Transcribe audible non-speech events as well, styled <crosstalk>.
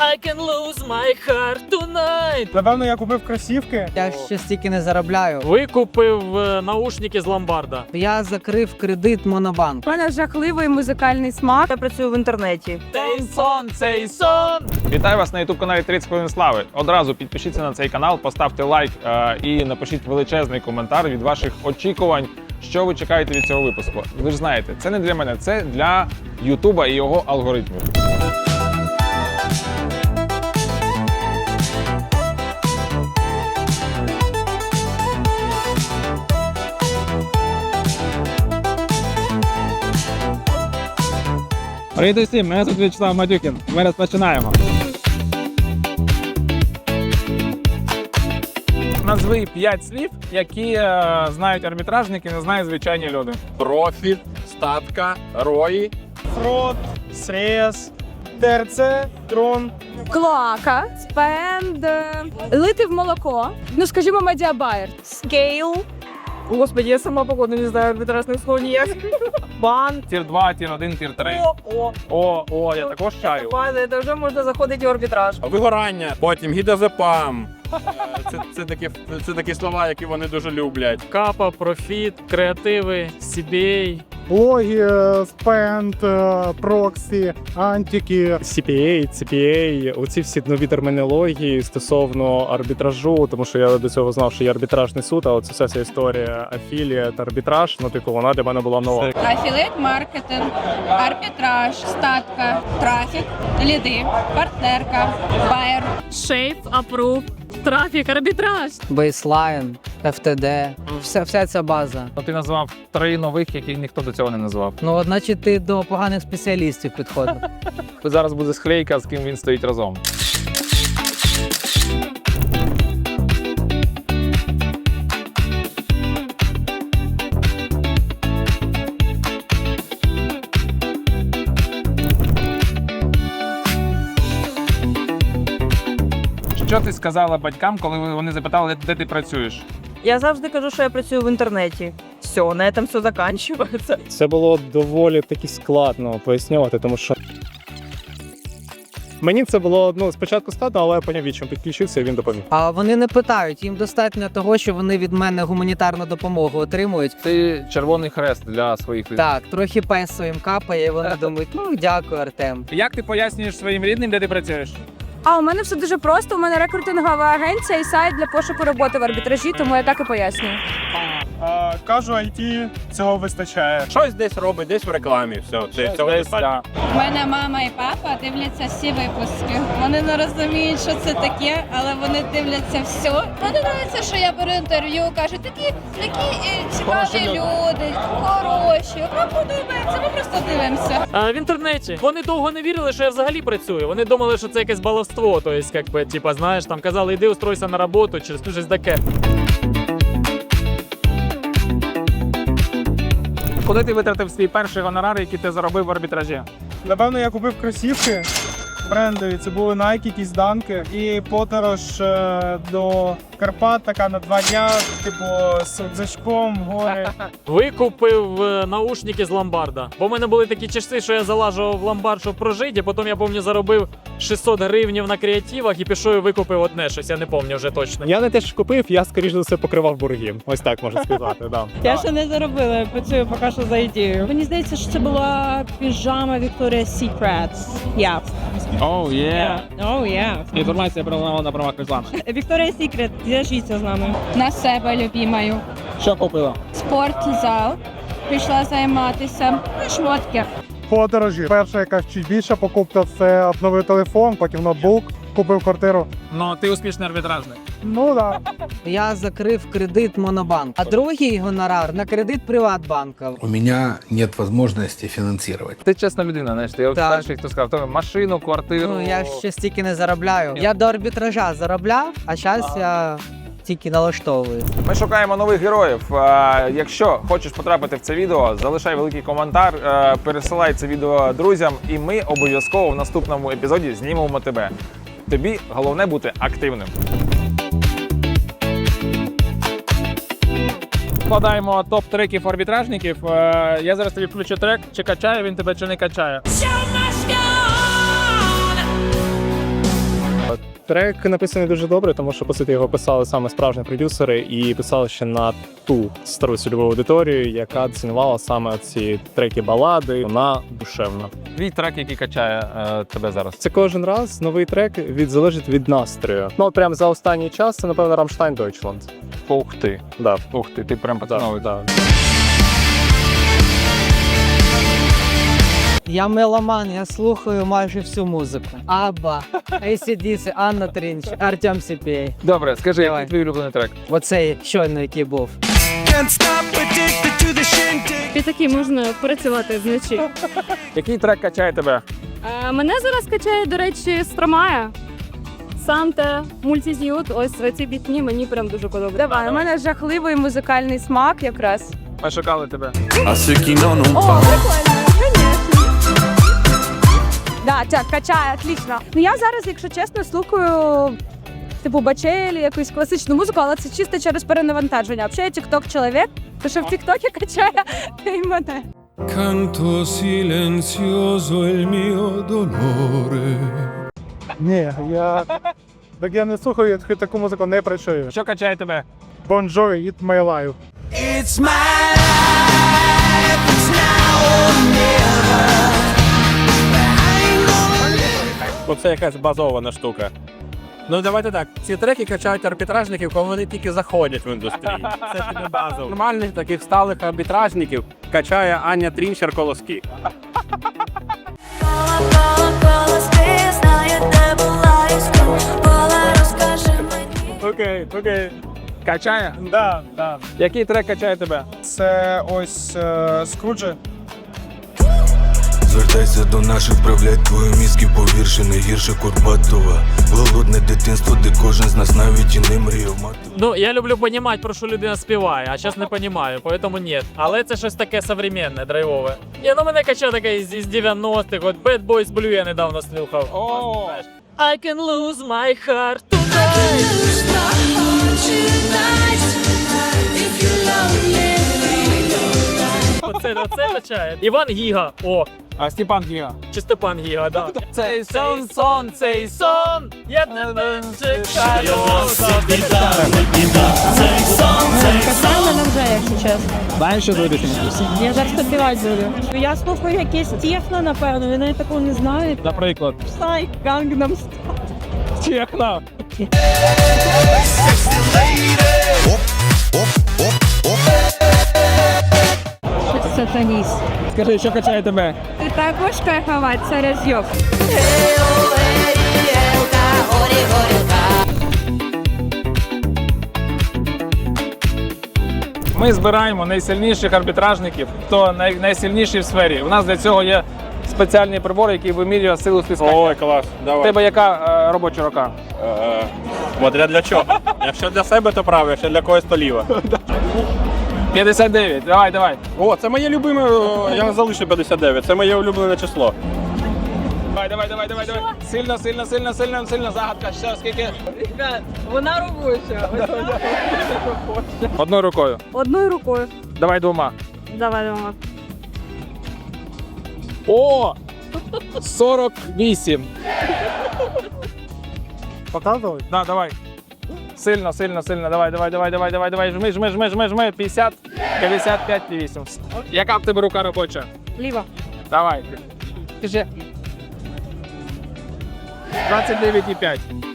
I can lose my heart tonight. Напевно, я купив кросівки. Я ще стільки не заробляю. Викупив е, наушники з ломбарда. Я закрив кредит Монобанк. У мене жахливий музикальний смак. Я працюю в інтернеті. Цей сон, цей сон. Вітаю вас на youtube каналі 30 хвилин слави. Одразу підпишіться на цей канал, поставте лайк е, і напишіть величезний коментар від ваших очікувань. Що ви чекаєте від цього випуску? Ви ж знаєте, це не для мене, це для Ютуба і його алгоритмів. Привіт усім, мене звуть Вячеслав Матюкін. Ми розпочинаємо. Назви 5 слів, які е, знають арбітражники, не знають звичайні люди. профіль, статка, рої, Фрод, срез, ТРЦ, трон. Клоака, спенд, лити в молоко. Ну, скажімо, медіабайер. Скейл. Господи, я сама погоду не знаю арбітражних слов ніяк. Бан, тір 2, тір 1, тір 3. О, о, О, о, я також чаю. пане, це вже можна заходити в арбітраж. вигорання, потім гідозепам. Е, Це, це, такі, це такі слова, які вони дуже люблять. Капа, профіт, креативи, CBA. Блоги, спенд, проксі, антики. CPA, CPA, оці всі нові термінології стосовно арбітражу, тому що я до цього знав, що є арбітражний суд, а оце вся ця історія афілієт, арбітраж, ну типу вона для мене була нова. Афілейт маркетинг, арбітраж, статка, трафік, ліди, партнерка, байер. Шейп, апрув, трафік, арбітраж. Бейслайн, FTD, вся, вся ця база. Ну, ти назвав три нових, які ніхто до цього не назвав. Ну, значить, ти до поганих спеціалістів підходив. Зараз буде склейка, з ким він стоїть разом. Що ти сказала батькам, коли вони запитали, де ти працюєш? Я завжди кажу, що я працюю в інтернеті. Все, на цьому все закінчується. Це було доволі таки складно пояснювати, тому що. Мені це було ну спочатку складно, але я поняв, від чим підключився, і він допоміг. А вони не питають, їм достатньо того, що вони від мене гуманітарну допомогу отримують. Ти червоний хрест для своїх людей. Так, трохи песо їм капає, і вони думають, ну дякую, Артем. Як ти пояснюєш своїм рідним, де ти працюєш? А у мене все дуже просто. У мене рекрутингова агенція і сайт для пошуку роботи в арбітражі, тому я так і пояснюю. А, кажу, IT, цього вистачає. Щось десь робить, десь в рекламі. Все, це, цього Десь, достатньо. да. У мене мама і папа дивляться всі випуски. Вони не розуміють, що це таке, але вони дивляться все. Мені подобається, що я беру інтерв'ю, кажуть, такі, такі е, цікаві люди, хороші. Вам подобається, ми просто дивимося. А в інтернеті вони довго не вірили, що я взагалі працюю. Вони думали, що це якесь баловство. Тобто, как бы, типа, знаешь, там казали, іди устройся на роботу, через ну, щось таке. Куди ти витратив свій перший гонорар, який ти заробив в арбітражі? Напевно, я купив кросівки брендові. Це були Nike, якісь данки. І подорож е, до Карпат така на два дня, типу, з рюкзачком гори. <laughs> Викупив е, наушники з ломбарда. Бо в мене були такі часи, що я залажував в ломбард, щоб прожити, а потім я пам'ятаю, заробив 600 гривнів на креативах і пішов і викупив одне щось, я не пам'ятаю вже точно. Я не те, що купив, я скоріш за все покривав борги. Ось так можна сказати. Да. <laughs> Я ще не заробила, я працюю поки що за ідеєю. Мені здається, що це була піжама Victoria's Secret. Yeah. Оу, є. Yeah. Oh, yeah. Інформація про на правах реклами. Victoria's Secret, зв'яжіться з нами. На себе любімою. Що купила? Спортзал. Пішла займатися. Ну, шмотки. Подорожі. Перша якась чуть більша покупка це обновив телефон, потім ноутбук, купив квартиру. Ну, ти успішний арбітражник. Ну так. <laughs> Я закрив кредит Монобанк, а другий гонорар на кредит Приватбанка. У меня нет возможности финансировать. Ти чесна людина, знаєш, ти Так. перший, хто сказав, то машину, квартиру. Ну я ще стільки не заробляю. Я до арбітража заробляв, а зараз я тільки налаштовую. Ми шукаємо нових героїв. Якщо хочеш потрапити в це відео, залишай великий коментар, е, пересилай це відео друзям, і ми обов'язково в наступному епізоді знімемо тебе. Тобі головне бути активним. Складаємо топ треків арбітражників. Е, Я зараз тобі включу трек, чи качає він тебе, чи не качає. Трек написаний дуже добре, тому що по суті його писали саме справжні продюсери і писали ще на ту стару цільову аудиторію, яка цінувала саме ці треки балади. Вона душевна. Твій трек, який качає е, тебе зараз. Це кожен раз новий трек від залежить від настрою. Ну от прямо за останній час це напевно Рамштайн Deutschland. Ух ти. Да, Ух ти, ти прям да, да. Я меломан, я слухаю майже всю музику. Абба, ACDC, Анна Трінч, Артем Сіпєй. Добре, скажи, Давай. який твій улюблений трек? Оцей щойно який був. І такі можна працювати вночі. Який трек качає тебе? Е, Мене зараз качає, до речі, Стромая. Санте, мультиз'ют, ось ці бітні мені прям дуже подобаються. Давай, у мене жахливий музикальний смак якраз. Ми шукали тебе. О, прикольно, звісно. Да, так, качає, отлично. Ну я зараз, якщо чесно, слухаю типу бачелі, якусь класичну музику, але це чисто через перенавантаження. Взагалі я тікток чоловік, то що в тіктокі качає і мене. Canto silenzioso il mio dolore. Ні, я. Так я не слухаю, я таку музику не працюю. Що качає тебе? Bon Jovi, Eat My Life. Оце якась базована штука. Ну давайте так. Ці треки качають арбітражників, коли вони тільки заходять в індустрію. <laughs> Це тобі базово. Нормальних таких сталих арбітражників качає Аня Трінчер колоски. Окей, окей. Качає? Да, да. Який трек качає тебе? Це ось е, Скруджі. Звертайся до наших, вправлять твою мізки, повірши, не гірше Курбатова. Голодне дитинство, де кожен з нас навіть і не мріяв мати. Ну, я люблю понімати, про що людина співає, а зараз не понімаю, поэтому ні. Але це щось таке современне, драйвове. Ні, ну мене качає таке із, із 90-х, от Bad Boys Blue я недавно слухав. О! I can lose my heart tonight. Оце, оце качає. Іван Гіга, о, А Степан Гіга. чи Степан Гіга, да. Цей сон, сон, цей сон, я тебе чекаю. Касай мене вже, якщо чесно. Знаєш, що буде Я зараз співати буду. Я слухаю якесь техно, напевно, ви навіть такого не знаєте. Наприклад, Psy, Gangnam Style. техно. Оп, оп, оп, оп. Сатаніст. Скажи, що качає тебе? Ти також кайфувати, це розйоб. Ми збираємо найсильніших арбітражників, хто най, найсильніший в сфері. У нас для цього є спеціальний прибор, який вимірює силу стискання. Ой, клас. У тебе яка е, робоча рука? Е, Смотря для чого. Якщо для себе, то право, якщо для когось, то ліва. <laughs> 59. Давай, давай. О, це моє любиме, о, я залишу 59, це моє улюблене число. Давай, давай, давай, давай, давай. Сильно, сильно, сильно, сильно, сильно. Загадка. Ще скільки? Вона робоча. Одною рукою. Одною рукою. Давай двома. Давай, давай. О! 48. Показували? Да, давай. Сильно, сильно, сильно. Давай, давай, давай, давай, давай, давай. Жми, жми, жми, жми, жми. 50, 55, 8. Яка в тебе рука робоча? Ліва. Давай. Кажи. 29,5.